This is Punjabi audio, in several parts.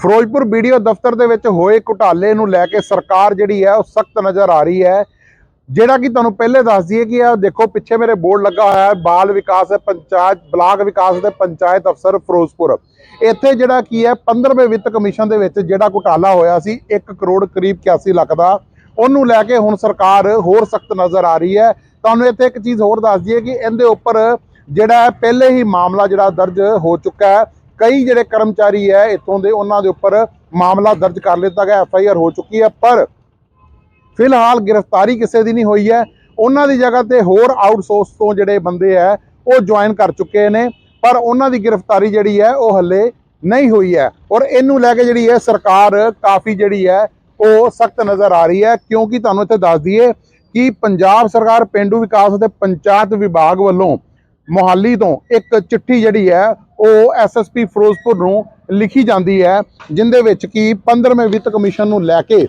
ਫਿਰੋਜ਼ਪੁਰ ਵੀਡੀਓ ਦਫ਼ਤਰ ਦੇ ਵਿੱਚ ਹੋਏ ਘੁਟਾਲੇ ਨੂੰ ਲੈ ਕੇ ਸਰਕਾਰ ਜਿਹੜੀ ਹੈ ਉਹ ਸਖਤ ਨਜ਼ਰ ਆ ਰਹੀ ਹੈ। ਜਿਹੜਾ ਕਿ ਤੁਹਾਨੂੰ ਪਹਿਲੇ ਦੱਸ ਦਈਏ ਕਿ ਇਹ ਦੇਖੋ, ਪਿੱਛੇ ਮੇਰੇ ਬੋਰਡ ਲੱਗਾ ਹੋਇਆ ਹੈ, ਬਾਲ ਵਿਕਾਸ ਪੰਚਾਇਤ, ਬਲਾਕ ਵਿਕਾਸ ਦੇ ਪੰਚਾਇਤ ਅਫਸਰ ਫਿਰੋਜ਼ਪੁਰ। ਇੱਥੇ ਜਿਹੜਾ ਕੀ ਹੈ 15ਵੇਂ ਵਿੱਤ ਕਮਿਸ਼ਨ ਦੇ ਵਿੱਚ ਜਿਹੜਾ ਘੁਟਾਲਾ ਹੋਇਆ ਸੀ 1 ਕਰੋੜ ਕਰੀਬ 81 ਲੱਖ ਦਾ, ਉਹਨੂੰ ਲੈ ਕੇ ਹੁਣ ਸਰਕਾਰ ਹੋਰ ਸਖਤ ਨਜ਼ਰ ਆ ਰਹੀ ਹੈ। ਤੁਹਾਨੂੰ ਇੱਥੇ ਇੱਕ ਚੀਜ਼ ਹੋਰ ਦੱਸ ਦਈਏ ਕਿ ਇਹਦੇ ਉੱਪਰ ਜਿਹੜਾ ਹੈ, ਪਹਿਲੇ ਹੀ ਮਾਮਲਾ ਜਿਹੜਾ ਦਰਜ ਹੋ ਚੁੱਕਾ ਹੈ। ਕਈ ਜਿਹੜੇ ਕਰਮਚਾਰੀ ਹੈ ਇੱਥੋਂ ਦੇ, ਉਹਨਾਂ ਦੇ ਉੱਪਰ ਮਾਮਲਾ ਦਰਜ ਕਰ ਲਿੱਤਾ ਗਿਆ, ਐਫ ਆਈ ਆਰ ਹੋ ਚੁੱਕੀ ਹੈ, ਪਰ ਫਿਲਹਾਲ ਗ੍ਰਿਫਤਾਰੀ ਕਿਸੇ ਦੀ ਨਹੀਂ ਹੋਈ ਹੈ। ਉਹਨਾਂ ਦੀ ਜਗ੍ਹਾ ਤੇ ਹੋਰ ਆਊਟਸੋਰਸ ਤੋਂ ਜਿਹੜੇ ਬੰਦੇ ਹੈ, ਉਹ ਜੁਆਇਨ ਕਰ ਚੁੱਕੇ ਨੇ, ਪਰ ਉਹਨਾਂ ਦੀ ਗ੍ਰਿਫਤਾਰੀ ਜਿਹੜੀ ਹੈ, ਉਹ ਹੱਲੇ ਨਹੀਂ ਹੋਈ ਹੈ। ਔਰ ਇਹਨੂੰ ਲੈ ਕੇ ਜਿਹੜੀ ਹੈ, ਸਰਕਾਰ ਕਾਫੀ ਜਿਹੜੀ ਹੈ, ਉਹ ਸਖਤ ਨਜ਼ਰ ਆ ਰਹੀ ਹੈ। ਕਿਉਂਕਿ ਤੁਹਾਨੂੰ ਇੱਥੇ ਦੱਸ ਦਈਏ ਕਿ ਪੰਜਾਬ ਸਰਕਾਰ ਪਿੰਡੂ ਵਿਕਾਸ ਅਤੇ ਪੰਚਾਇਤ ਵਿਭਾਗ ਵੱਲੋਂ ਮੋਹਾਲੀ ਤੋਂ ਇੱਕ ਚਿੱਠੀ ਜਿਹੜੀ ਹੈ ਉਹ ਐਸਐਸਪੀ ਫਿਰੋਜ਼ਪੁਰ ਨੂੰ ਲਿਖੀ ਜਾਂਦੀ ਹੈ, ਜਿੰਦੇ ਵਿੱਚ ਕਿ 15ਵੇਂ ਵਿੱਤ ਕਮਿਸ਼ਨ ਨੂੰ ਲੈ ਕੇ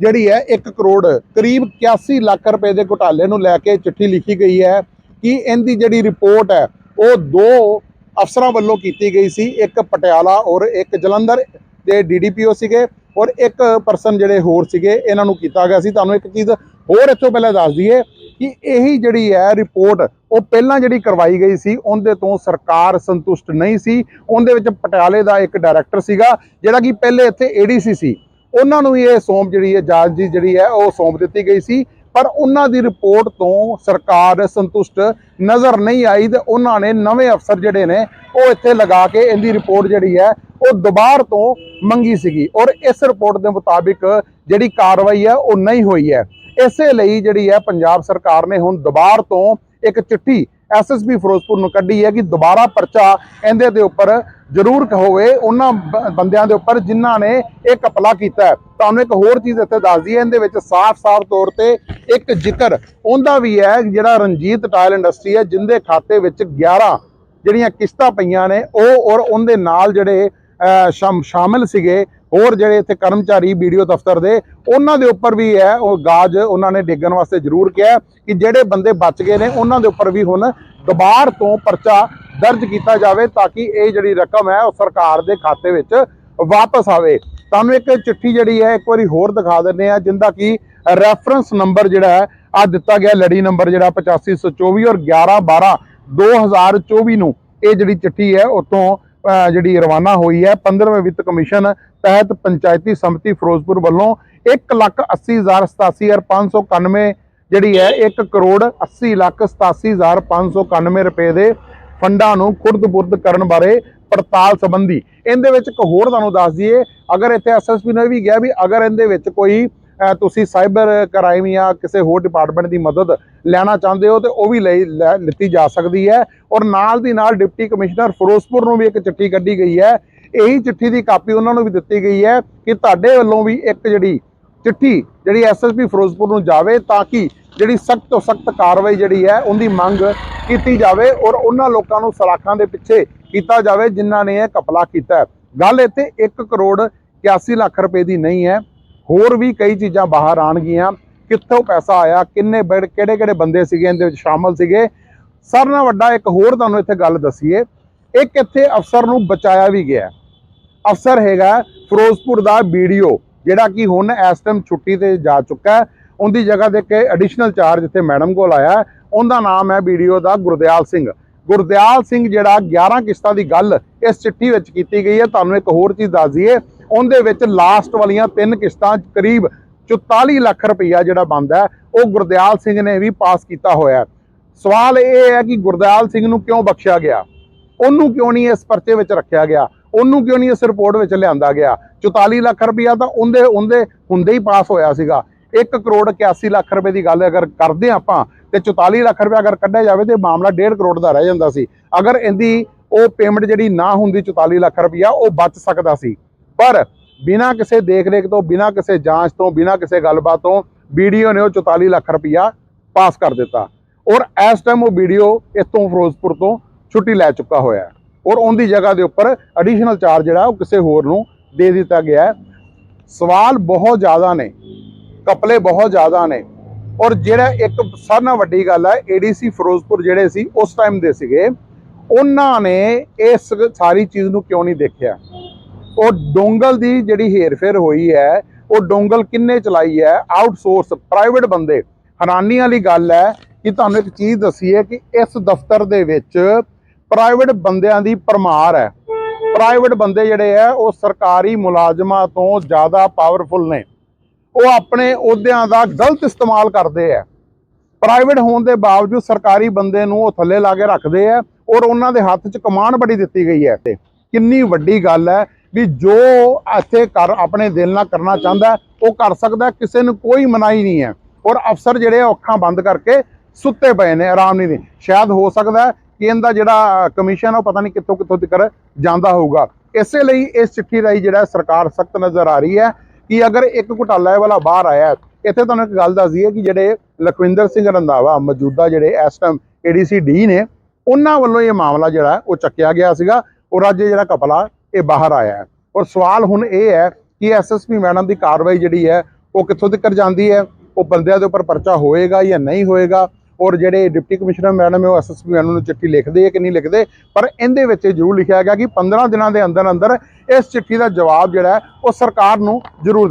ਜਿਹੜੀ ਹੈ 1 ਕਰੋੜ ਕਰੀਬ 81 ਲੱਖ ਰੁਪਏ ਦੇ ਘੁਟਾਲੇ ਨੂੰ ਲੈ ਕੇ ਚਿੱਠੀ ਲਿਖੀ ਗਈ ਹੈ ਕਿ ਇਹਦੀ ਜਿਹੜੀ ਰਿਪੋਰਟ ਹੈ, ਉਹ ਦੋ ਅਫਸਰਾਂ ਵੱਲੋਂ ਕੀਤੀ ਗਈ ਸੀ, ਇੱਕ ਪਟਿਆਲਾ ਔਰ ਇੱਕ ਜਲੰਧਰ ਦੇ ਡੀਡੀਪੀਓ ਸੀਗੇ ਔਰ ਇੱਕ ਪਰਸਨ ਜਿਹੜੇ ਹੋਰ ਸੀਗੇ, ਇਹਨਾਂ ਨੂੰ ਕੀਤਾ ਗਿਆ ਸੀ। ਤੁਹਾਨੂੰ ਇੱਕ ਚੀਜ਼ ਹੋਰ ਇੱਥੋਂ ਪਹਿਲਾਂ ਦੱਸ ਦਈਏ ਕਿ ਇਹੀ ਜਿਹੜੀ ਹੈ ਰਿਪੋਰਟ ਉਹ ਪਹਿਲਾਂ ਜਿਹੜੀ ਕਰਵਾਈ ਗਈ ਸੀ, ਉਹਦੇ ਤੋਂ ਸਰਕਾਰ ਸੰਤੁਸ਼ਟ ਨਹੀਂ ਸੀ। ਉਹਦੇ ਵਿੱਚ ਪਟਿਆਲੇ ਦਾ ਇੱਕ ਡਾਇਰੈਕਟਰ ਸੀਗਾ, ਜਿਹੜਾ ਕਿ ਪਹਿਲੇ ਇੱਥੇ ਏਡੀਸੀ ਸੀ। ਉਹਨਾਂ ਨੂੰ ਵੀ ਇਹ ਸੌਂਪ ਜਿਹੜੀ ਹੈ ਜਾਂਚ ਦੀ ਜਿਹੜੀ ਹੈ, ਉਹ ਸੌਂਪ ਦਿੱਤੀ ਗਈ ਸੀ। ਪਰ ਉਹਨਾਂ ਦੀ ਰਿਪੋਰਟ ਤੋਂ ਸਰਕਾਰ ਸੰਤੁਸ਼ਟ ਨਜ਼ਰ ਨਹੀਂ ਆਈ ਤੇ ਉਹਨਾਂ ਨੇ ਨਵੇਂ ਅਫਸਰ ਜਿਹੜੇ ਨੇ, ਉਹ ਇੱਥੇ ਲਗਾ ਕੇ ਇਹਦੀ ਰਿਪੋਰਟ ਜਿਹੜੀ ਹੈ, ਉਹ ਦੁਬਾਰ ਤੋਂ ਮੰਗੀ ਸੀਗੀ। ਔਰ ਇਸ ਰਿਪੋਰਟ ਦੇ ਮੁਤਾਬਿਕ ਜਿਹੜੀ ਕਾਰਵਾਈ ਹੈ, ਉਹ ਨਹੀਂ ਹੋਈ ਹੈ। ਇਸੇ ਲਈ ਜਿਹੜੀ ਹੈ ਪੰਜਾਬ ਸਰਕਾਰ ਨੇ ਹੁਣ ਦੁਬਾਰ ਤੋਂ ਇੱਕ ਚਿੱਠੀ ਐਸਐਸਪੀ ਫਿਰੋਜ਼ਪੁਰ ਨੂੰ ਕੱਢੀ ਹੈ ਕਿ ਦੁਬਾਰਾ ਪਰਚਾ ਇਹਦੇ ਦੇ ਉੱਪਰ ਜ਼ਰੂਰ ਹੋਵੇ, ਉਹਨਾਂ ਬ- ਬੰਦਿਆਂ ਦੇ ਉੱਪਰ ਜਿਨ੍ਹਾਂ ਨੇ ਇਹ ਕਪਲਾ ਕੀਤਾ ਤੁਹਾਨੂੰ ਇੱਕ ਹੋਰ ਚੀਜ਼ ਇੱਥੇ ਦੱਸ ਦਈਏ, ਇਹਦੇ ਵਿੱਚ ਸਾਫ਼-ਸਾਫ਼ ਤੌਰ ਤੇ ਇੱਕ ਜ਼ਿਕਰ ਉਹਦਾ ਵੀ ਹੈ, ਜਿਹੜਾ ਰਣਜੀਤ ਟਾਇਲ ਇੰਡਸਟਰੀ ਹੈ, ਜਿੰਦੇ ਖਾਤੇ ਵਿੱਚ 11 ਜਿਹੜੀਆਂ ਕਿਸ਼ਤਾਂ ਪਈਆਂ ਨੇ, ਉਹ ਔਰ ਉਹਦੇ ਨਾਲ ਜਿਹੜੇ ਸ਼ਾਮਿਲ ਸੀਗੇ ਹੋਰ ਜਿਹੜੇ ਇੱਥੇ ਕਰਮਚਾਰੀ ਵੀਡੀਓ ਦਫ਼ਤਰ ਦੇ, ਉਹਨਾਂ ਦੇ ਉੱਪਰ ਵੀ ਹੈ ਉਹ ਗਾਜ ਉਹਨਾਂ ਨੇ ਡਿੱਗਣ ਵਾਸਤੇ ਜ਼ਰੂਰ ਕਿਹਾ ਕਿ ਜਿਹੜੇ ਬੰਦੇ ਬਚ ਗਏ ਨੇ, ਉਹਨਾਂ ਦੇ ਉੱਪਰ ਵੀ ਹੁਣ ਦੁਬਾਰ ਤੋਂ ਪਰਚਾ ਦਰਜ ਕੀਤਾ ਜਾਵੇ ਤਾਂ ਕਿ ਇਹ ਜਿਹੜੀ ਰਕਮ ਹੈ ਉਹ ਸਰਕਾਰ ਦੇ ਖਾਤੇ ਵਿੱਚ ਵਾਪਸ ਆਵੇ। ਤੁਹਾਨੂੰ ਇੱਕ ਚਿੱਠੀ ਜਿਹੜੀ ਹੈ, ਇੱਕ ਵਾਰੀ ਹੋਰ ਦਿਖਾ ਦਿੰਦੇ ਆ ਜਿੰਦਾ ਕਿ ਰੈਫਰੈਂਸ ਨੰਬਰ ਜਿਹੜਾ ਹੈ ਆ ਦਿੱਤਾ ਗਿਆ ਲੜੀ ਨੰਬਰ ਜਿਹੜਾ 8524 ਔਰ 11 12 2024 ਨੂੰ। ਇਹ ਜਿਹੜੀ ਚਿੱਠੀ ਹੈ ਉਤੋਂ ਜਿਹੜੀ ਰਵਾਨਾ ਹੋਈ ਹੈ 15ਵੇਂ ਵਿੱਤ ਕਮਿਸ਼ਨ ਤਹਿਤ ਪੰਚਾਇਤੀ ਸਮਿਤੀ ਫਿਰੋਜ਼ਪੁਰ ਵੱਲੋਂ 180591 ਜਿਹੜੀ ਹੈ 1 ਕਰੋੜ 80 ਲੱਖ 87591 ਰੁਪਏ ਦੇ ਫੰਡਾਂ ਨੂੰ ਖੁਰਦ-ਬੁਰਦ ਕਰਨ ਬਾਰੇ ਪੜਤਾਲ ਸੰਬੰਧੀ। ਇਹਦੇ ਵਿੱਚ ਇੱਕ ਹੋਰ ਤੁਹਾਨੂੰ ਦੱਸ ਦਈਏ, ਅਗਰ ਇੱਥੇ ਐਸਐਸਪੀ ਨੇ ਵੀ ਕਿਹਾ ਵੀ ਅਗਰ ਇਹਦੇ ਵਿੱਚ ਕੋਈ ਤੁਸੀਂ ਸਾਈਬਰ ਕ੍ਰਾਈਮ ਜਾਂ ਕਿਸੇ ਹੋਰ ਡਿਪਾਰਟਮੈਂਟ ਦੀ ਮਦਦ ਲੈਣਾ ਚਾਹੁੰਦੇ ਹੋ ਤੇ ਉਹ ਵੀ ਲਈ ਲੈ- ਲਿੱਤੀ ਜਾ ਸਕਦੀ ਹੈ। ਔਰ ਨਾਲ ਦੀ ਨਾਲ ਡਿਪਟੀ ਕਮਿਸ਼ਨਰ ਫਿਰੋਜ਼ਪੁਰ ਨੂੰ ਵੀ ਇੱਕ ਚਿੱਠੀ ਕੱਢੀ ਗਈ ਹੈ। ਇਹੀ ਚਿੱਠੀ ਦੀ ਕਾਪੀ ਉਹਨਾਂ ਨੂੰ ਵੀ ਦਿੱਤੀ ਗਈ ਹੈ ਕਿ ਤੁਹਾਡੇ ਵੱਲੋਂ ਵੀ ਇੱਕ ਜਿਹੜੀ ਚਿੱਠੀ ਜਿਹੜੀ ਐਸਐਸਪੀ ਫਿਰੋਜ਼ਪੁਰ ਨੂੰ ਜਾਵੇ ਤਾਂ ਕਿ ਜਿਹੜੀ ਸਖਤ ਤੋਂ ਸਖਤ ਕਾਰਵਾਈ ਜਿਹੜੀ ਹੈ ਉਹਦੀ ਮੰਗ ਕੀਤੀ ਜਾਵੇ ਔਰ ਉਹਨਾਂ ਲੋਕਾਂ ਨੂੰ ਸਲਾਖਾਂ ਦੇ ਪਿੱਛੇ ਕੀਤਾ ਜਾਵੇ ਜਿਨ੍ਹਾਂ ਨੇ ਇਹ ਕਪਲਾ ਕੀਤਾ ਗੱਲ ਇੱਥੇ 1 ਕਰੋੜ 81 ਲੱਖ ਰੁਪਏ ਦੀ ਨਹੀਂ ਹੈ। ਹੋਰ ਵੀ ਕਈ ਚੀਜ਼ਾਂ ਬਾਹਰ ਆਣਗੀਆਂ ਕਿੱਥੋਂ ਪੈਸਾ ਆਇਆ, ਕਿੰਨੇ ਬੜ ਕਿਹੜੇ ਕਿਹੜੇ ਬੰਦੇ ਸੀਗੇ, ਇਹਦੇ ਵਿੱਚ ਸ਼ਾਮਲ ਸੀਗੇ। ਸਾਰਿਆਂ ਨਾਲ ਵੱਡਾ ਇੱਕ ਹੋਰ ਤੁਹਾਨੂੰ ਇੱਥੇ ਗੱਲ ਦਸੀਏ, ਇੱਕ ਇੱਥੇ ਅਫਸਰ ਨੂੰ ਬਚਾਇਆ ਵੀ ਗਿਆ। ਅਫਸਰ ਹੈਗਾ ਫਿਰੋਜ਼ਪੁਰ ਦਾ ਵੀਡੀਓ ਜਿਹੜਾ ਕਿ ਹੁਣ ਇਸ ਟਾਈਮ ਛੁੱਟੀ ਤੇ ਜਾ ਚੁੱਕਾ ਉਹਦੀ ਜਗ੍ਹਾ ਤੇ ਇੱਕ ਐਡੀਸ਼ਨਲ ਚਾਰਜ ਇੱਥੇ ਮੈਡਮ ਕੋਲ ਆਇਆ। ਉਹਦਾ ਨਾਮ ਹੈ ਵੀਡੀਓ ਦਾ ਗੁਰਦਿਆਲ ਸਿੰਘ। ਗੁਰਦਿਆਲ ਸਿੰਘ ਜਿਹੜਾ 11 ਕਿਸ਼ਤਾਂ ਦੀ ਗੱਲ ਇਸ ਚਿੱਠੀ ਵਿੱਚ ਕੀਤੀ ਗਈ ਹੈ। ਤੁਹਾਨੂੰ ਇੱਕ ਹੋਰ ਚੀਜ਼ ਦੱਸ ਦਈਏ, ਉਹਦੇ ਵਿੱਚ ਲਾਸਟ ਵਾਲੀਆਂ ਤਿੰਨ ਕਿਸ਼ਤਾਂ ਕਰੀਬ 44 ਲੱਖ ਰੁਪਈਆ ਜਿਹੜਾ ਬਣਦਾ ਉਹ ਗੁਰਦਿਆਲ ਸਿੰਘ ਨੇ ਵੀ ਪਾਸ ਕੀਤਾ ਹੋਇਆ ਸਵਾਲ ਇਹ ਹੈ ਕਿ ਗੁਰਦਿਆਲ ਸਿੰਘ ਨੂੰ ਕਿਉਂ ਬਖਸ਼ਿਆ ਗਿਆ? ਉਹਨੂੰ ਕਿਉਂ ਨਹੀਂ ਇਸ ਪਰਚੇ ਵਿੱਚ ਰੱਖਿਆ ਗਿਆ? ਉਹਨੂੰ ਕਿਉਂ ਨਹੀਂ ਇਸ ਰਿਪੋਰਟ ਵਿੱਚ ਲਿਆਂਦਾ ਗਿਆ? 44 ਲੱਖ ਰੁਪਈਆ ਤਾਂ ਉਹਦੇ ਉਹਦੇ ਹੁੰਦੇ ਹੀ ਪਾਸ ਹੋਇਆ ਸੀਗਾ। 1 ਕਰੋੜ 81 ਲੱਖ ਰੁਪਏ ਦੀ ਗੱਲ ਅਗਰ ਕਰਦੇ ਹਾਂ ਆਪਾਂ ਤੇ 44 ਲੱਖ ਰੁਪਏ ਅਗਰ ਕੱਢਿਆ ਜਾਵੇ ਤੇ ਮਾਮਲਾ 1.5 ਕਰੋੜ ਦਾ ਰਹਿ ਜਾਂਦਾ ਸੀ। ਅਗਰ ਇਹਦੀ ਉਹ ਪੇਮੈਂਟ ਜਿਹੜੀ ਨਾ ਹੁੰਦੀ 44 ਲੱਖ ਰੁਪਈਆ, ਉਹ ਬਚ ਸਕਦਾ ਸੀ। ਪਰ ਬਿਨਾਂ ਕਿਸੇ ਦੇਖ ਰੇਖ ਤੋਂ, ਬਿਨਾਂ ਕਿਸੇ ਜਾਂਚ ਤੋਂ, ਬਿਨਾਂ ਕਿਸੇ ਗੱਲਬਾਤ ਤੋਂ ਵੀਡੀਓ ਨੇ ਉਹ 44 ਲੱਖ ਰੁਪਈਆ ਪਾਸ ਕਰ ਦਿੱਤਾ। ਔਰ ਇਸ ਟਾਈਮ ਉਹ ਵੀਡੀਓ ਇੱਥੋਂ ਫਿਰੋਜ਼ਪੁਰ ਤੋਂ ਛੁੱਟੀ ਲੈ ਚੁੱਕਾ ਹੋਇਆ ਔਰ ਉਹਦੀ ਜਗ੍ਹਾ ਦੇ ਉੱਪਰ ਐਡੀਸ਼ਨਲ ਚਾਰਜ ਜਿਹੜਾ, ਉਹ ਕਿਸੇ ਹੋਰ ਨੂੰ ਦੇ ਦਿੱਤਾ ਗਿਆ ਸਵਾਲ ਬਹੁਤ ਜ਼ਿਆਦਾ ਨੇ ਕਪਲੇ ਬਹੁਤ ਜ਼ਿਆਦਾ ਨੇ। ਔਰ ਜਿਹੜਾ ਇੱਕ ਸਾਰਿਆਂ ਨਾਲ ਵੱਡੀ ਗੱਲ ਹੈ ਏਡੀਸੀ ਫਿਰੋਜ਼ਪੁਰ ਜਿਹੜੇ ਸੀ, ਉਸ ਟਾਈਮ ਦੇ ਸੀਗੇ, ਉਹਨਾਂ ਨੇ ਇਸ ਸਾਰੀ ਚੀਜ਼ ਨੂੰ ਕਿਉਂ ਨਹੀਂ ਦੇਖਿਆ? ਉਹ ਡੋਂਗਲ ਦੀ ਜਿਹੜੀ ਹੇਰਫੇਰ ਹੋਈ ਹੈ, ਉਹ ਡੋਂਗਲ ਕਿੰਨੇ ਚਲਾਈ ਹੈ? ਆਊਟਸੋਰਸ ਪ੍ਰਾਈਵੇਟ ਬੰਦੇ। ਹੈਰਾਨੀ ਵਾਲੀ ਗੱਲ ਹੈ ਕਿ ਤੁਹਾਨੂੰ ਇੱਕ ਚੀਜ਼ ਦੱਸੀ ਹੈ ਕਿ ਇਸ ਦਫ਼ਤਰ ਦੇ ਵਿੱਚ ਪ੍ਰਾਈਵੇਟ ਬੰਦਿਆਂ ਦੀ ਪਰਮਾਰ ਹੈ। ਪ੍ਰਾਈਵੇਟ ਬੰਦੇ ਜਿਹੜੇ ਆ ਉਹ ਸਰਕਾਰੀ ਮੁਲਾਜ਼ਮਾਂ ਤੋਂ ਜ਼ਿਆਦਾ ਪਾਵਰਫੁਲ ਨੇ। ਉਹ ਆਪਣੇ ਅਹੁਦਿਆਂ ਦਾ ਗਲਤ ਇਸਤੇਮਾਲ ਕਰਦੇ ਆ। ਪ੍ਰਾਈਵੇਟ ਹੋਣ ਦੇ ਬਾਵਜੂਦ ਸਰਕਾਰੀ ਬੰਦੇ ਨੂੰ ਉਹ ਥੱਲੇ ਲਾ ਕੇ ਰੱਖਦੇ ਆ ਔਰ ਉਹਨਾਂ ਦੇ ਹੱਥ 'ਚ ਕਮਾਂਡ ਬੜੀ ਦਿੱਤੀ ਗਈ ਹੈ ਤੇ ਕਿੰਨੀ ਵੱਡੀ ਗੱਲ ਹੈ ਵੀ ਜੋ ਇੱਥੇ ਕਰ ਆਪਣੇ ਦਿਲ ਨਾਲ ਕਰਨਾ ਚਾਹੁੰਦਾ ਉਹ ਕਰ ਸਕਦਾ ਕਿਸੇ ਨੂੰ ਕੋਈ ਮਨਾਹੀ ਨਹੀਂ ਹੈ। ਔਰ ਅਫਸਰ ਜਿਹੜੇ ਉਹ ਅੱਖਾਂ ਬੰਦ ਕਰਕੇ ਸੁੱਤੇ ਪਏ ਨੇ, ਆਰਾਮ ਨਹੀਂ ਨੇ ਸ਼ਾਇਦ ਹੋ ਸਕਦਾ ਹੈ ਕਿ ਇਹਦਾ ਜਿਹੜਾ ਕਮਿਸ਼ਨ ਉਹ ਪਤਾ ਨਹੀਂ ਕਿੱਥੋਂ ਕਿੱਥੋਂ ਤੱਕ ਜਾਂਦਾ ਹੋਊਗਾ। ਇਸੇ ਲਈ ਇਸ ਚਿੱਠੀ ਰਾਹੀਂ ਜਿਹੜਾ ਸਰਕਾਰ ਸਖਤ ਨਜ਼ਰ ਆ ਰਹੀ ਹੈ ਕਿ ਅਗਰ ਇੱਕ ਘੁਟਾਲਾ ਵਾਲਾ ਬਾਹਰ ਆਇਆ, ਇੱਥੇ ਤੁਹਾਨੂੰ ਇੱਕ ਗੱਲ ਦੱਸਦੀ ਹੈ ਕਿ ਜਿਹੜੇ ਲਖਵਿੰਦਰ ਸਿੰਘ ਰੰਧਾਵਾ, ਮੌਜੂਦਾ ਜਿਹੜੇ ਇਸ ਟਾਈਮ ਏਡੀਸੀ ਡੀ ਨੇ, ਉਹਨਾਂ ਵੱਲੋਂ ਇਹ ਮਾਮਲਾ ਜਿਹੜਾ ਉਹ ਚੱਕਿਆ ਗਿਆ ਸੀਗਾ ਔਰ ਅੱਜ ਜਿਹੜਾ ਕਪਲਾ ਇਹ ਬਾਹਰ ਆਇਆ ਹੈ। ਔਰ ਸਵਾਲ ਹੁਣ ਇਹ ਹੈ ਕਿ ਐਸਐਸਪੀ ਮੈਡਮ ਦੀ ਕਾਰਵਾਈ ਜਿਹੜੀ ਹੈ, ਉਹ ਕਿੱਥੋਂ ਤੱਕ ਜਾਂਦੀ ਹੈ? ਉਹ ਬੰਦਿਆਂ ਦੇ ਉੱਪਰ ਪਰਚਾ ਹੋਏਗਾ ਜਾਂ ਨਹੀਂ ਹੋਏਗਾ? ਔਰ ਜਿਹੜੇ ਡਿਪਟੀ ਕਮਿਸ਼ਨਰ ਮੈਡਮ ਹੈ, ਉਹ ਐਸਐਸਪੀ ਮੈਡਮ ਨੂੰ ਚਿੱਠੀ ਲਿਖਦੇ ਹੈ ਕਿ ਨਹੀਂ ਲਿਖਦੇ, ਪਰ ਇਹਦੇ ਵਿੱਚ ਇਹ ਜ਼ਰੂਰ ਲਿਖਿਆ ਗਿਆ ਕਿ 15 ਦਿਨਾਂ ਦੇ ਅੰਦਰ ਅੰਦਰ ਇਸ ਚਿੱਠੀ ਦਾ ਜਵਾਬ ਜਿਹੜਾ ਉਹ ਸਰਕਾਰ ਨੂੰ ਜ਼ਰੂਰ